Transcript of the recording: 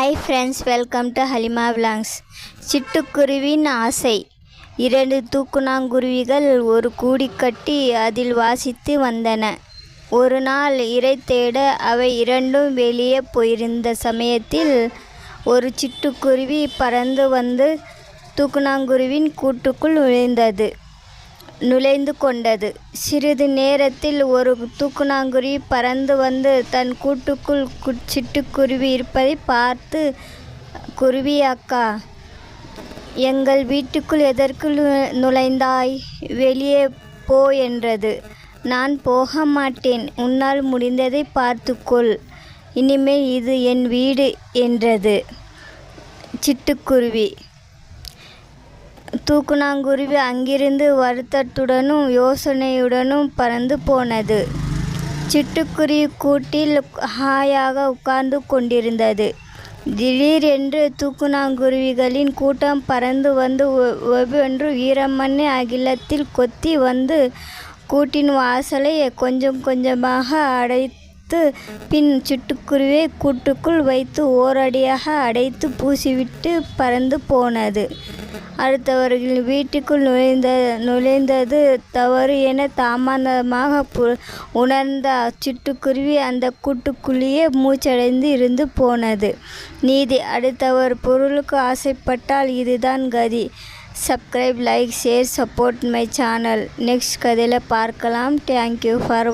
Hi friends welcome to Halima vlogs சிட்டுக்குருவின் ஆசை. இரண்டு தூக்குநாங்குருவிகள் ஒரு கூடி கட்டி அதில் வாசித்து வந்தன. ஒரு நாள் இரை தேட அவை இரண்டும் வெளியே போயிருந்த சமயத்தில் ஒரு சிட்டுக்குருவி பறந்து வந்து தூக்குநாங்குருவின் கூட்டுக்குள் விழுந்தது. நுழைந்து கொண்டது. சிறிது நேரத்தில் ஒரு தூக்குநாங்குருவி பறந்து வந்து தன் கூட்டுக்குள் கு- சிட்டுக்குருவி இருப்பதை பார்த்து குருவி அக்கா எங்கள் வீட்டுக்குள் எதற்கு நு- நுழைந்தாய்? வெளியே போ என்றது. நான் போக மாட்டேன். உன்னால் முடிந்ததை பார்த்துக்கொள். இனிமேல் இது என் வீடு என்றது. சிட்டுக்குருவி தூக்குநாங்குருவி அங்கிருந்து வருத்தத்துடனும் யோசனையுடனும் பறந்து போனது. சிட்டுக்குருவி கூட்டில் ஹாயாக உட்கார்ந்து கொண்டிருந்தது. திடீரென்று தூக்குநாங்குருவிகளின் கூட்டம் பறந்து வந்து ஒவ்வொன்று வீரமண்ணை அகிலத்தில் கொத்தி வந்து கூட்டின் வாசலை கொஞ்சம் கொஞ்சமாக அடைத்து பின் சிட்டுக்குருவியை கூட்டுக்குள் வைத்து ஓரடியாக அடைத்து பூசிவிட்டு பறந்து போனது. அடுத்தவர்கள் வீட்டுக்குள் நுழைந்த நுழைந்தது தவறு என தாமதமாக பு- உணர்ந்த சிட்டுக்குருவி அந்த கூட்டுக்குள்ளேயே மூச்சடைந்து இருந்து போனது. நீதி அடுத்தவர் பொருளுக்கு ஆசைப்பட்டால் இதுதான் கதி. Subscribe like share support my channel next கதையில் பார்க்கலாம். Thank you for